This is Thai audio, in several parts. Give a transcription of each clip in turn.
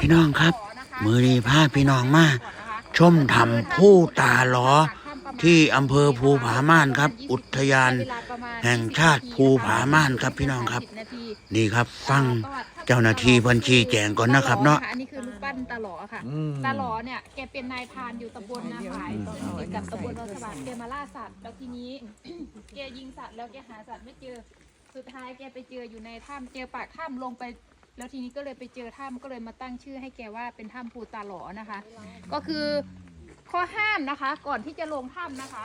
พี่น้องครับ มือดีพาพี่น้องมาชมทำผู้ตาหลอที่อำเภอภูผาม่านครับ อุทยาน แห่งชาติภูผาม่านครับพี่น้องครับ นี่ครับฟังเจ้าหน้าที่เพันชี้แจงก่อนนะครับ เนาะอันนี้คือลูกปั้นตาหลอค่ะตาหลอเนี่ยแกเป็นนายพรานอยู่ตำบลนาฝายติดกับตำบลนนสวัสดิ์แกมาล่าสัตว์แล้วทีนี้แกยิงสัตว์แล้วแกหาสัตว์ไม่เจอสุดท้ายแกไปเจออยู่ในถ้ำเจอปากถ้ำลงไป แล้วทีนี้ก็เลยไปเจอถ้ำก็เลยมาตั้งชื่อให้แกว่าเป็นถ้ำปูตาหลอนะคะ ก็คือข้อห้ามนะคะ ก่อนที่จะลงถ้ำนะคะ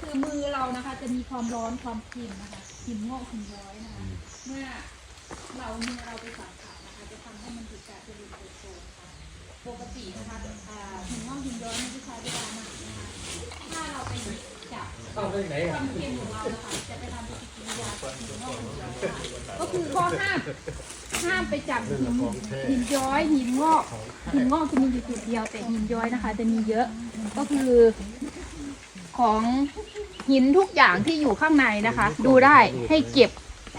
คือมือเรานะคะ จะมีความร้อนความเค็มนะคะหินงอกหินย้อยนะคะ เมื่อเรามือเราไปสัมผัสนะคะ จะทำให้มันติดการเจริตโตนะคะปกตินะคะอ่าหินงอกหินย้อยมันจะใช้เวลานานนะคะถ้าเราไปจับความ เของเราไปทำปฏิกิริยากับหินงอกหินย้อยค่ะก็คือข้อห้ามห้ามไปจับหินหินย้อยหินงอกหินงอกจะมีอยู่จุดเดียวแต่หินย้อยนะคะ จะมีเยอะ ก็คือของหินทุกอย่างที่อยู่ข้างในนะคะ ดูได้ให้เก็บ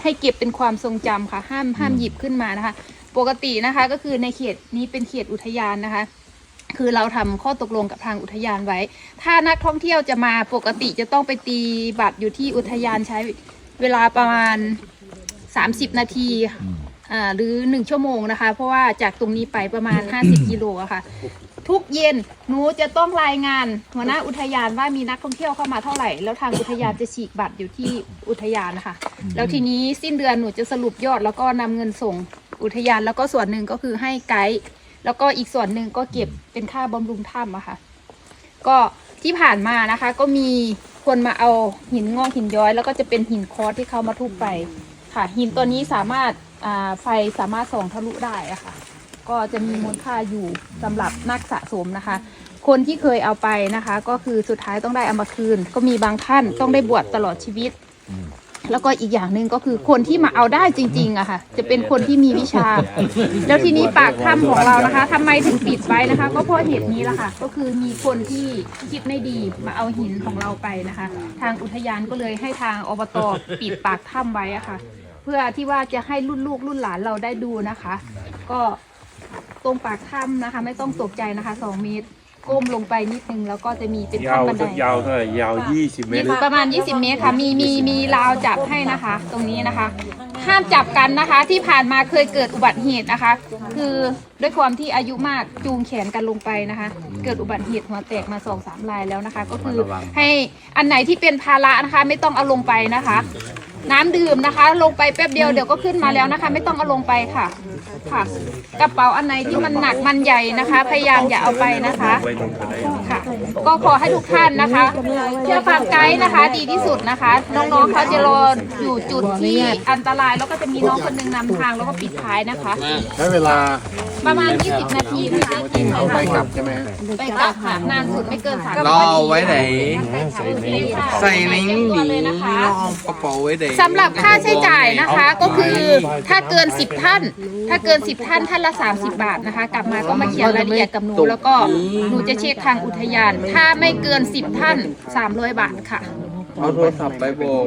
ให้เก็บเป็นความทรงจำค่ะ ห้ามห้ามหยิบขึ้นมานะคะ ปกตินะคะก็คือในเขตนี้เป็นเขตอุทยานนะคะ คือเราทำข้อตกลงกับทางอุทยานไว้ ถ้านักท่องเที่ยวจะมาปกติจะต้องไปตีบัตรอยู่ที่อุทยานใช้เวลาประมาณ 30 นาทีอ่าหรือหนึ่งชั่วโมงนะคะ เพราะว่าจากตรงนี้ไปประมาณ 50 กิโลอะค่ะ ทุกเย็นหนูจะต้องรายงานหัวหน้าอุทยานว่ามีนักท่องเที่ยวเข้ามาเท่าไหร่ แล้วทางอุทยานจะฉีกบัตรอยู่ที่อุทยานนะคะ แล้วทีนี้สิ้นเดือนหนูจะสรุปยอดแล้วก็นำเงินส่งอุทยานแล้วก็ส่วนหนึ่งก็คือให้ไกด์ แล้วก็อีกส่วนหนึ่งก็เก็บเป็นค่าบำรุงถ้ำอะค่ะ ก็ที่ผ่านมานะคะ ก็มีคนมาเอาหินงอกหินย้อย แล้วก็จะเป็นหินคอสที่เขามาทุบไปค่ะ หินตัวนี้สามารถอ่าไฟสามารถส่องทะลุได้อะค่ะ ก็จะมีมูลค่าอยู่สำหรับนักสะสมนะคะ คนที่เคยเอาไปนะคะ ก็คือสุดท้ายต้องได้เอามาคืน ก็มีบางท่านต้องได้บวชตลอดชีวิต แล้วก็อีกอย่างหนึ่งก็คือคนที่มาเอาได้จริงๆอะค่ะ จะเป็นคนที่มีวิชา แล้วทีนี้ปากถ้ำของเรานะคะทำไมถึงปิดไว้นะคะ ก็เพราะเหตุนี้แหละค่ะ ก็คือมีคนที่คิดไม่ดีมาเอาหินของเราไปนะคะ ทางอุทยานก็เลยให้ทางอบตปิดปากถ้ำไว้อะค่ะ เพื่อที่ว่าจะให้รุ่นลูกรุ่นหลานเราได้ดูนะคะ ก็ตรงปากถ้ำนะคะ ไม่ต้องตกใจนะคะสองเมตร ก้มลงไปนิดนึงแล้วก็จะมีเป็นยาวขั้นบันไดสักยาวเท่าไหร่ยาว 20 เมตรประมาณ 20 เมตรค่ะ มีมีมีราวจับให้นะคะ ตรงนี้นะคะ ห้ามจับกันนะคะ ที่ผ่านมาเคยเกิดอุบัติเหตุนะคะ คือด้วยความที่อายุมากจูงแขนกันลงไปนะคะ เกิดอุบัติเหตุหัวแตกมาสองสามรายแล้วนะคะ ก็คือให้อันไหนที่เป็นภาระนะคะ ไม่ต้องเอาลงไปนะคะ น้ำดื่มนะคะ ลงไปแป๊บเดียวเดี๋ยวก็ขึ้นมาแล้วนะคะ ไม่ต้องเอาลงไปค่ะค่ะ กระเป๋าอันไหนที่มันหนักมันใหญ่นะคะ พยายามอย่าเอาไปนะคะค่ะ ก็ขอให้ทุกท่านนะคะเชื่อฟังไกด์นะคะ ดีที่สุดนะคะ น้องๆเขาจะรออยู่จุดที่อันตรายแล้วก็จะมีน้องคนหนึงนำทางแล้วก็ปิดท้ายนะคะ ใช้เวลาประมาณ 20 นาทีนะคะเอาไปกลับใช่ไหมฮะไปกลับค่ะนานสุดไม่เกินสามรอไว้ไหน ใส่ลิงก์ใส่ลิงก์หนีเลยนะคะรองกระเป๋าไว้ไหนสำหรับค่าใช้จ่ายนะคะก็คือถ้าเกิน 10 ท่าน ถ้าเกิน 10 ท่านท่านละ 30 บาทนะคะ กลับมาก็มาเขียนรายละเอียดกับหนูแล้วก็หนูจะเช็คทางอุทยาน ถ้าไม่เกิน 10 ท่าน 300 บาทค่ะ เอาโทรศัพท์ไปโบก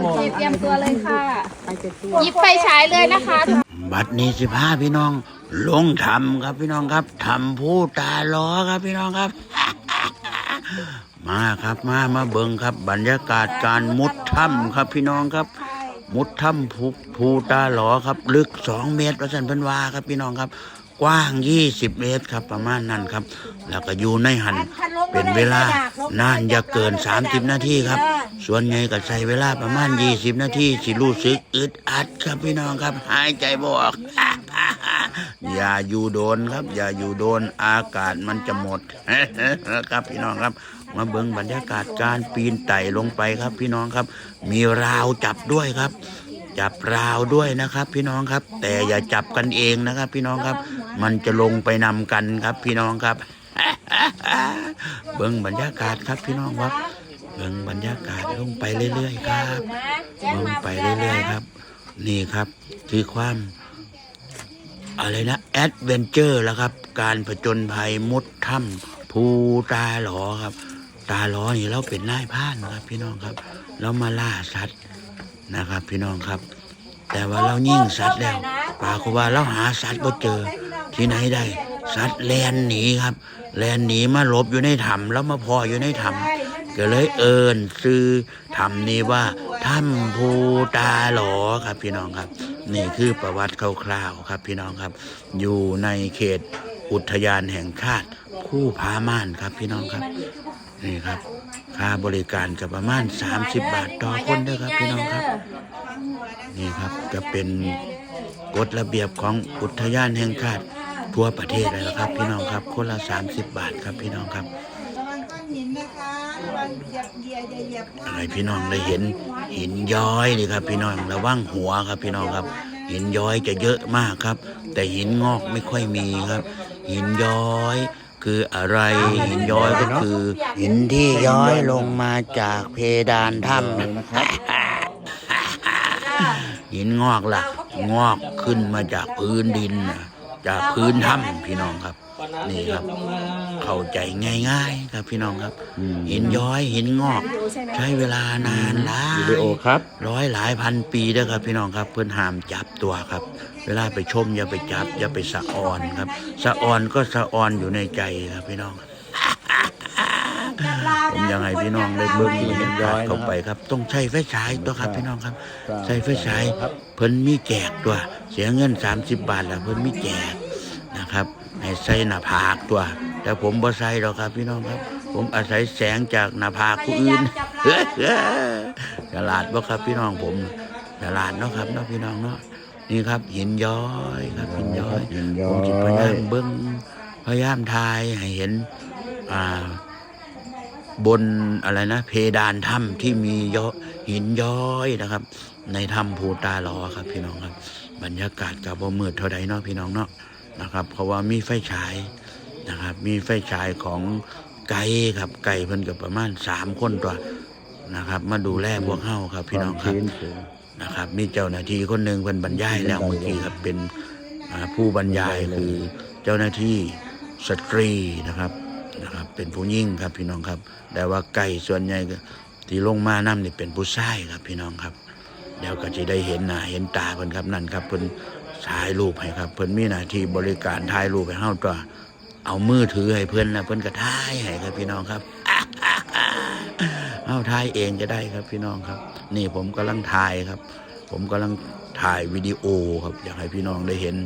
โอเคเตรียมตัวเลยค่ะหยิบไฟฉายเลยนะคะ บัดนี้สิพาพี่น้อง ลงทำครับพี่น้องครับทำผู้ตาล้อครับพี่น้องครับ มาครับมามาเบิงครับ บรรยากาศการมุดถ้ำครับพี่น้องครับ มุดถ้ำภูภูตาหลอครับ ลึกสองเมตรประสันพันวาครับพี่น้องครับ กว้างยี่สิบเมตรครับประมาณนั้นครับ แล้วก็อยู่ในหัน เป็นเวลานานอย่าเกินสามสิบนาทีครับ ส่วนใหญ่ก็ใช้เวลาประมาณยี่สิบนาทีสิรู้สึกอึดอัดครับพี่น้องครับ หายใจบออกอย่าอยู่โดนครับ อย่าอยู่โดนอากาศมันจะหมดครับพี่น้องครับมาเบิ่งบรรยากาศการปีนไต่ลงไปครับ พี่น้องครับ มีราวจับด้วยครับ จับราวด้วยนะครับ พี่น้องครับ แต่อย่าจับกันเองนะครับ พี่น้องครับ มันจะลงไปนำกันครับ พี่น้องครับ เบิ่งบรรยากาศครับพี่น้องครับเบิ่งบรรยากาศลงไปเรื่อยๆครับลงไปเรื่อยๆครับ นี่ครับคือความอะไรนะแอดเวนเจอร์แล้วครับ การผจญภัยมุดถ้ำภูตาหลอครับ ตาหลอนี่เราเป็นนายพรานครับพี่น้องครับ เรามาล่าสัตว์นะครับ พี่น้องครับ แต่ว่าเรายิ่งสัตว์แล้วปรากว่าเราหาสัตว์บ่เจอที่ไหนได้ สัตว์แลนหนีครับ แลนหนีมาหลบอยู่ในถ้ำแล้วมาพออยู่ในถ้ำก็เลยเอิญซื้อถ้ำนี้ว่าถ้ำภูตาหลอครับพี่น้องครับ นี่คือประวัติคร่าวๆครับพี่น้องครับ อยู่ในเขตอุทยานแห่งชาติผู้ผาม่านครับพี่น้องครับนี่ครับ ค่าบริการก็ประมาณ 30 บาทต่อคนเด้อครับพี่น้องครับนี่ครับจะเป็นกฎระเบียบของอุทยานแห่งชาติ ทั่วประเทศเลยนะครับ พี่น้องครับ คนละ 30 บาทครับพี่น้องครับระวังก้อนหินนะคะระวังเหยียบเหยียบอย่าเหยียบให้พี่น้องได้เห็นหินย้อยนี่ครับ พี่น้องระวังหัวครับพี่น้องครับ หินย้อยจะเยอะมากครับ แต่หินงอกไม่ค่อยมีครับ หินย้อยคืออะไรหินย้อยก็คือ หินที่ย้อยลงมาจากเพดานถ้ำนะครับหินงอกล่ะ งอกขึ้นมาจากพื้นดินน่ะ จากพื้นถ้ำพี่น้องครับ นี่ครับ เข้าใจง่าย ๆ ครับพี่น้องครับหินย้อยหินงอก ใช้เวลานานหลายวิดีโอครับ ร้อยหลายพันปีเด้อครับ พี่น้องครับ เพื่อนห้ามจับตัวครับ เวลาไปชมอย่าไปจับอย่าไปสะออนครับ สะออนก็สะออนอยู่ในใจครับพี่น้อง ผมยังไงพี่น้องได้เบิ่งบรรยากาศเข้าไปครับ ต้องใช้ไฟฉายตัวครับพี่น้องครับ ใช้ไฟฉายเพิ่นมีแจกตัว เสียเงิน 30 บาทแล้วเพิ่นมีแจกนะครับให้ใส่หน้าผากตัว แต่ผมบ่ใส่หรอกครับพี่น้องครับ ผมอาศัยแสงจากหน้าผากผู้อื่นฉลาดบ่ครับพี่น้องผมฉลาดเนาะครับเนาะพี่น้องเนาะนี่ครับหินย้อยครับหินย้อยหินย้อยผมจิพยายามเบิ้งพยายามทายให้เห็นอ่า บนอะไรนะ เพดานถ้ำที่มีย้อหินย้อยนะครับ ในถ้ำภูตาลอครับ พี่น้องครับ บรรยากาศกับบ่มืดเท่าใดเนาะพี่น้องเนาะนะครับ เพราะว่ามีไฟฉายนะครับ มีไฟฉายของไก่ครับไก่เพิ่นกับประมาณสามคนตัวนะครับ มาดูแลพวกเฮาครับ พี่น้องครับนะครับ มีเจ้าหน้าที่คนหนึ่งเป็นบรรยายแล้วเมื่อกี้ครับเป็นผู้บรรยายคือเจ้าหน้าที่สตรีนะครับ นะครับ เป็นผู้ยิ่งครับพี่น้องครับ แต่ว่าไก่ส่วนใหญ่ที่ลงมาน้ำนี่เป็นผู้ชายครับพี่น้องครับเดี๋ยวก็จะได้เห็นหน้าเห็นตาเพิ่นครับนั่นครับเพิ่นถ่ายรูปให้ครับ เพิ่นมีหน้าที่บริการถ่ายรูปให้เฮาตัวเอามือถือให้เพิ่นนะเพิ่นก็ถ่ายให้ครับพี่น้องครับเอาถ่ายเองก็ได้ครับพี่น้องครับ นี่ผมกำลังถ่ายครับ ผมกำลังถ่ายวิดีโอครับ อยากให้พี่น้องได้เห็น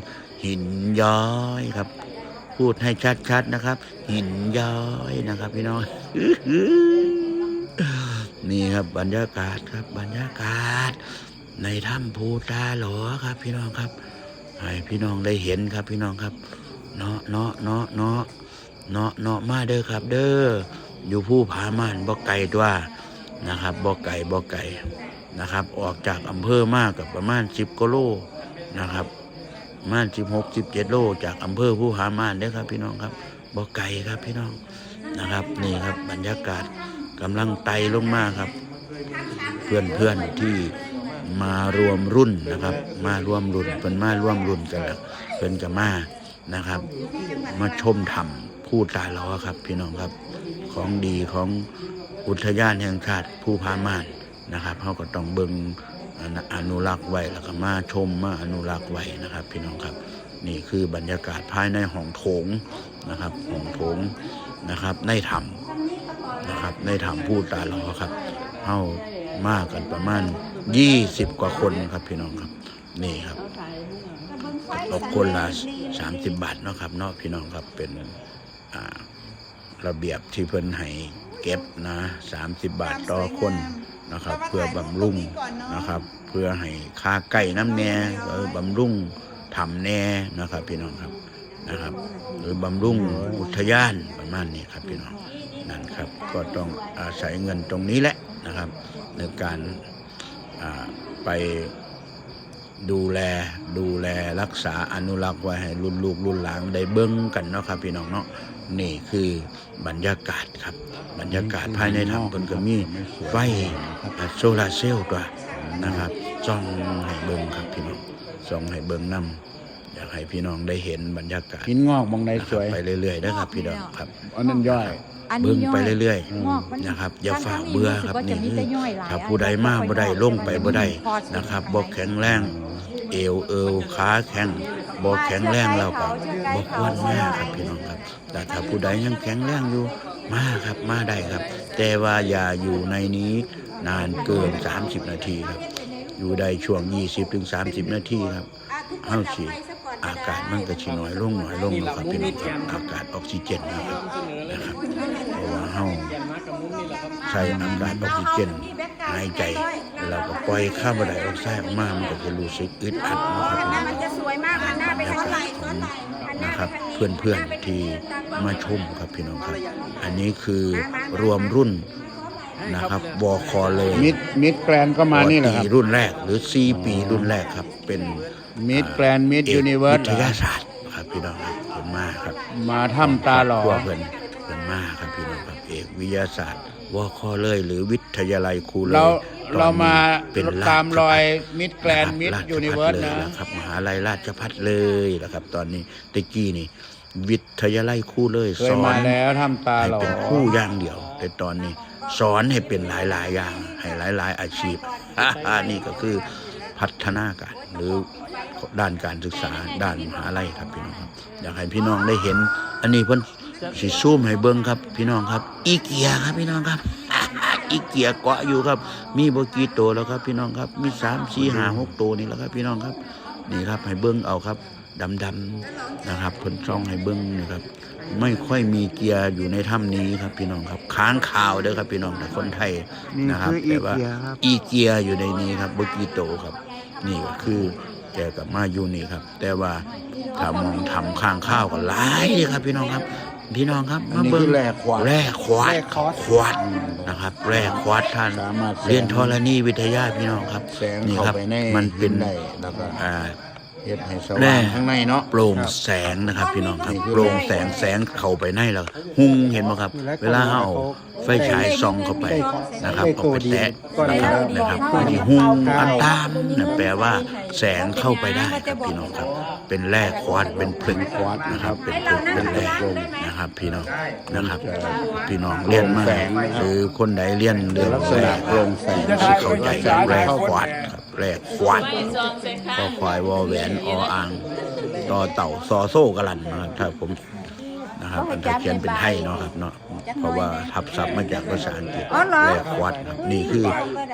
หินย้อยครับ พูดให้ชัดๆนะครับหินย้อยนะครับ พี่น้องนี่ครับบรรยากาศครับ บรรยากาศ ในถ้ำภูตาหลอครับ พี่น้องครับให้พี่น้องได้เห็นครับ พี่น้องครับเนาะเนาะเนาะเนาะเนาะเนาะมาเด้อครับ เด้ออยู่ผู้ผาม่านบ่ไก่ตัวนะครับบ่ไก่บ่ไก่นะครับ ออกจากอำเภอมากกับประมาณสิบกิโลนะครับ มาณสิบหกสิบเจ็ดโลจากอำเภอผู้ผาม่านเด้อครับ พี่น้องครับบ่ไก่ครับพี่น้องนะครับ นี่ครับบรรยากาศกำลังไต่ลงมาครับ เพื่อนเพื่อนๆที่มารวมรุ่นนะครับ มารวมรุ่นเป็นมาร่วมรุ่นกันแล้วเพิ่นกับมานะครับ มาชมถ้ำผู้ตาล้อครับ พี่น้องครับของดีของอุทยานแห่งชาติผู้พาม่านนะครับเขาก็ต้องเบิง อนุรักษ์ไว้แล้วก็มาชมมาอนุรักษ์ไว้นะครับ พี่น้องครับนี่คือบรรยากาศภายในห้องโถงนะครับห้องโถงนะครับ ในถ้ำนะครับ ในถ้ำผู้ตาล้อครับเข้ามากันประมาณยี่สิบกว่าคนครับพี่น้องครับ นี่ครับตกคนละสามสิบบาทเนาะครับเนาะพี่น้องครับเป็นระเบียบที่เพิ่นให้เก็บนะสามสิบบาทต่อคน นะครับเพื่อบำรุงนะครับ เพื่อให้ค่าไก่น้ำแน่เออบำรุงทำแน่นะครับ พี่น้องครับนะครับ หรือบำรุงอุทยานประมาณนี้ครับพี่น้องนั่นครับก็ต้องอาศัยเงินตรงนี้แหละนะครับ ในการไปดูแลดูแลรักษาอนุรักษ์ไว้ให้รุ่นลูกรุ่นหลานได้เบิ้งกันเนาะครับพี่น้องเนาะ นี่คือบรรยากาศครับ บรรยากาศภายในถ้ำเพิ่นก็มีไฟโซลาร์เซลล์ตัวนะครับส่องให้เบิ้งครับพี่น้องส่องให้เบิ้งนํอยากให้พี่น้องได้เห็นบรรยากาศหินงอกมองใดนะคสรับวยไปเรื่อยๆนะครับพี่น้องครับอันนั้นย่อยอันเบิ้นี้งย่อยไปเรื่อยงอกมันๆนะครับ อย่าทงฝ่าทงเบื่อสึกครับว่านี่จะมีคือแต่ย่อยหลายถ้าผู้ใดมาบ่ได้ลงไปบ่ได้นะครับบ่แข็งแรง เอวเอวขาแข็ง บ่แข็งแรงแล้วก็บ่ควรมาครับพี่น้องครับ แต่ถ้าผู้ใดยังแข็งแรงอยู่มาครับมาได้ครับ แต่ว่าอย่าอยู่ในนี้นานเกิน 30 นาทีครับ อยู่ได้ช่วง 20ถึง30 นาทีครับเฮาสิอากาศมันก็สิน้อยลงน้อยลงแล้วครับพี่น้องครับอากาศออกซิเจนนะครับนะครับเพราะว่าเฮาใช้อากาศออกซิเจนหายใจแล้วก็ปล่อยคาร์บอนไดออกไซด์ออกมา มันก็จะรู้สึกอึดอัดนะครับ นซ้อนไหนหันหน้านะครับไปทางนี้เพื่อนๆที่มาชมครับพี่น้องครับ อันนี้คือรวมรุ่นนะครับวอคอเลยมิดมิดแกรนก็มานี่แหละครับปีรุ่นแรก หรือ4ปีรุ่นแรกครับ เป็นมิดแกรนมิดเอกยูนิเวิร์สวิทยาศาสตร์ครับพี่น้องครับเพิ่นมาครับ มาถ้ำตาหล่อครัวเพิ่นเพิ่นมาครับพี่น้องครับเอกวิทยาศาสตร์วอคอเลย หรือวิทยาลัยครูเลย เราตอนนี้เรามาเป็นตามรอยมิดแกรนะคบมิดราชยูนิเวิร์สภัฏลนะยครับมหาลัยราชพัฒเลยนะครับ ตอนนี้ตะกี้นี่ วิทยาลัยครูเลยเคสยอมานแล้วถ้ำตาให้หล่อเป็นครู่อย่างเดียว แต่ตอนนี้ สอนให้เป็นหลายๆอย่าง ให้หลาย ๆ อาชีพนี่ก็คือพัฒนาการหรือด้านการศึกษาด้านมหาลัยครับพี่น้องครับอยากให้พี่น้องได้เห็น อันนี้เพิ่นสิซูมให้เบิ่งครับ พี่น้องครับ อีเกียครับพี่น้องครับ อีเกียเกาะอยู่ครับ มีบ่กี่ตัวแล้วครับ พี่น้องครับ มีสามสี่ห้าหกตัวนี่แหละครับ พี่น้องครับ นี่ครับให้เบิ่งเอาครับดำๆนะครับเพิ่นช่องให้เบิ่งนี่ครับ ไม่ค่อยมีเกียร์อยู่ในถ้ำนี้ครับ พี่น้องครับ ค้างข่าวเด้อครับพี่น้องแต่คนไทยนะครับแต่ว่าอีเกียร์อยู่ในนี้ครับเบกีโตครับ นี่ก็คือแกกับมาอยู่นี่ครับ แต่ว่าถ้ามองทำข้างข้าวก็หลายเลยครับ พี่น้องครับพี่น้องครับอันมานี้เบิ่คืงอแร่ขวาดแร่ควาดแร่ควาดควาด นะครับ แร่ควาดท่านสามารถแสง เรียนธรณีวิทยาพี่น้องครับแสงนี่เข้าครับ ไปในมันเป็นได้แล้วก็ อ่า เฮ็ดให้สแร่ว่างข้างในเนาะโปร่งแสงนะครับพี่น้องครับโปร่งแสงแสงเข้าไปในแล้วหุงเห็นไหมครับ เวลาเราเอาไฟฉายส่องเข้าไปนะครับเอาไปแตะนะครับนะครับอันนี้หุงอันตามนะแปลว่าแสงเข้าไปได้ครับพี่น้องครับ เป็นแร่ควาดเป็นผึ่งควาดนะครับ เป็นผึ่งเป็นแร่นะครับ พี่น้องนะครับ พี่น้องเรียนมาหรือคนใดเรียนเรื่องลักษณะโปร่งแสงที่เข้าใจแร่ควาดครับ แร่ควาดคอควายวอแหวนออ่างต่อเต่าซอโซ่กะลันนะครับถ้าผมนะครับอันถ้าเขียนเป็นไทยเนาะครับเนาะเพราะว่าทับศัพท์มาจากภาษาอังกฤษแรกควอดครับนี่คือ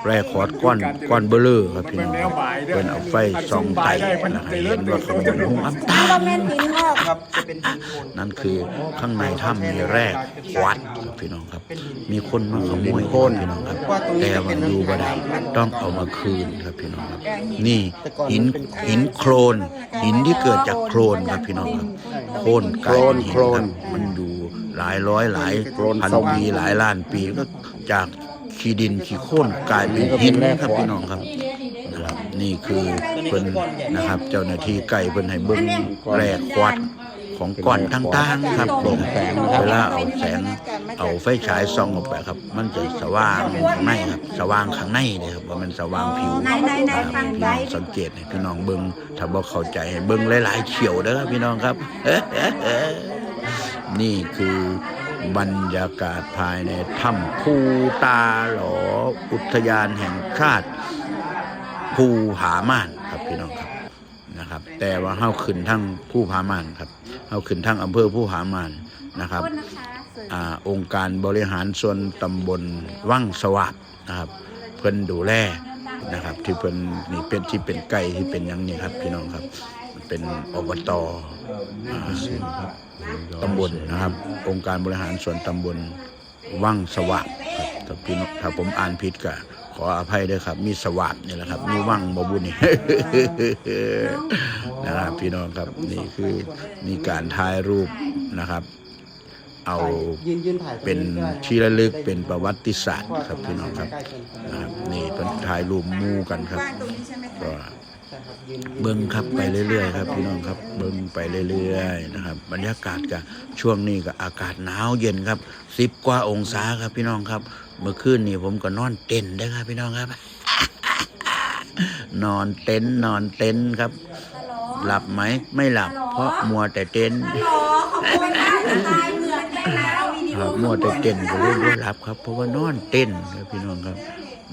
แรกควอดก้อนก้อนเบลเลอร์ครับพี่น้องครับเป็นเอาไฟส่องไตนะครับเห็นว่าขางบวนหุ้งอับตาแม่นหินงอกครับนั่นคือข้างในถ้ำมีแร่ควอดครับ พี่น้องครับ มีคนมาขโมยโค่นพี่น้องครับ แต่มันอยู่บ่ได้ต้องเอามาคืนครับพี่น้องครับ นี่หินหินโครนหินที่เกิดจากโครนครับพี่น้องครับโครนกลายเป็นหินโครนครับมันอยู่หลายร้อยหลายโครนพันสว่างปีหลายล้านปีก็จากขี้ดินขี้โคลนกลายเป็นหินครับพี่น้องครับนะครับนี่คือเพิ่นนะครับ เจ้าหน้าที่ไก่เพิ่นให้เบิ่งแร่ควัด ของก้อนต่างๆครับโปร่งแสงนะครับเวลาเอาแสงเอาไฟฉายส่องออกไปครับ มันจะสว่างข้างในครับ สว่างข้างในเลยครับว่ามันสว่างผิวไหนไหนไหนฟังพี่ไว้น้องสังเกตให้พี่น้องเบิ้งถ้าบ่เข้าใจให้เบิ้งหลายๆเขียวเด้อครับพี่น้องครับ นี่คือบรรยากาศภายในถ้ำภูตาหลออุทยานแห่งชาติภูผาม่านครับพี่น้องครับนะครับ แต่ว่าเฮาขึ้นทั้งภูผาม่านครับ เฮาขึ้นทั้งอำเภอภูผาม่านนะครับอ่าองค์การบริหารส่วนตำบลวังสวัสดนะครับ เพิ่นดูแลนะครับ ที่เพิ่นนี่เป็นที่เป็นไก่ที่เป็นอย่างนี้ครับพี่น้องครับเป็นอบตอ่าตำบลนะครับ องค์การบริหารส่วนตำบลวังสวัสดครับถ้าพี่น้องถ้าผมอ่านผิดก็ ขออภัยด้วยครับ มีสวัสดนี่แหละครับ มีวังบบุญนี่ นะครับพี่น้องครับนี่คือมีการถ่ายรูปนะครับ เอาเป็นที่ระลึกเป็นประวัติศาสตร์ครับพี่น้องครับนะครับนี่เป็นถ่ายรูปมู่กันครับก็เบิ้งครับไปเรื่อยๆครับพี่น้องครับเบิ้งไปเรื่อยๆนะครับ บรรยากาศก็ช่วงนี้ก็อากาศหนาวเย็นครับสิบกว่าองศาครับพี่น้องครับ เมื่อคืนนี้ผมก็นอนเต็นท์ได้ครับพี่น้องครับ นอนเต็นท์นอนเต็นท์ครับ หลับไหมไม่หลับ เพราะมัวแต่เต็นท์ครับมัวแต่เต้นก็เลยบ่หลับครับ เพราะว่านอนเต้นครับพี่น้องครับ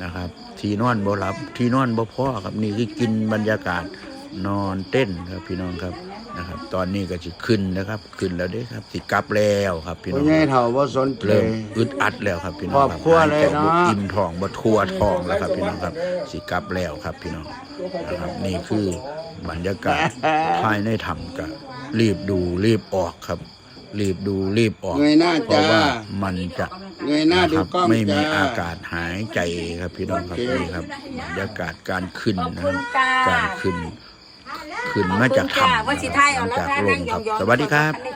นะครับ ที่นอนบ่หลับ ที่นอนบ่พอครับนี่คือกินบรรยากาศนอนเต้นครับพี่น้องครับ นะครับ ตอนนี้ก็จะขึ้นนะครับ ขึ้นแล้วเด้ครับสิกลับแล้วครับพี่น้พ่อองใหญ่ครับเฒ่าบ่สนใจ เริ่มอึดอัดแล้วครับพี่น้องครอบครัวเลยเนาะหใจบ่อิ่มท้องบ่ทั่วท้องแล้วครับพี่น้องครับสิกลับแล้วครับพี่น้องนะครับนี่คือบรรยากาศภายในถ้ำก็รีบดูรีบออกครับ รีบดูรีบออกเงยหน้าเพราะจ้าว่ามันจะ เงยหน้านะดูครับกล้องไม่มีจ้า อากาศหายใจครับพี่น้องครับโอเค นี่ครับบรรยากาศการขึ้นนะคขอรับบคุณจ้าการขึ้น ขึ้นมาจากถ้ำว่าสิไทยเอาหลังแล้วจากถ้าลนั่งงครับยองๆสวัสดีครับอันนี้